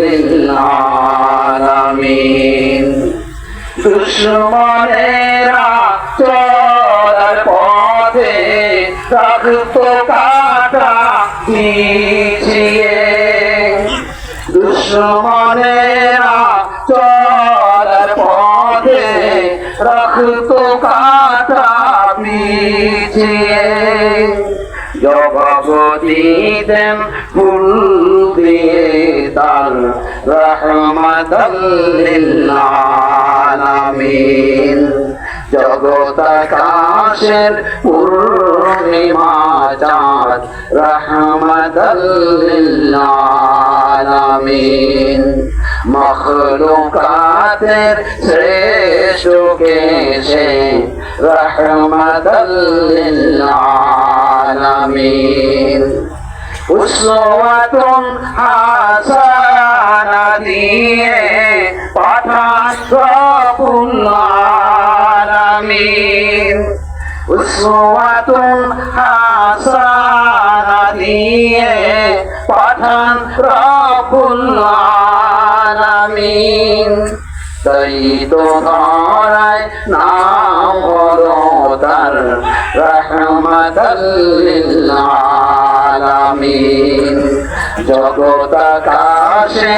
লিল আলামিন। দুশ্মনেরা চলার পথে রক্ত কাটা মিছিয়ে দুশ্মনেরা চলার পথে রক্ত কাটা মিছিয়ে জগবতী দিয়ে তার রহমতাল্লিন জগত আকাশের পূর্ণিমা চাঁদ। রহমতাল্লিন মখলুকাতের শ্রেষ্ঠ কেশে রহমতাল্লিন উসওয়াতুন হাসানা দিয়ে পাঠান রব্বুল আলামিন। উসওয়াতুন হাসানা দিয়ে পাঠান রব্বুল আলামিন। তাই তো ধরায় নাম হলো তার জগত আকাশে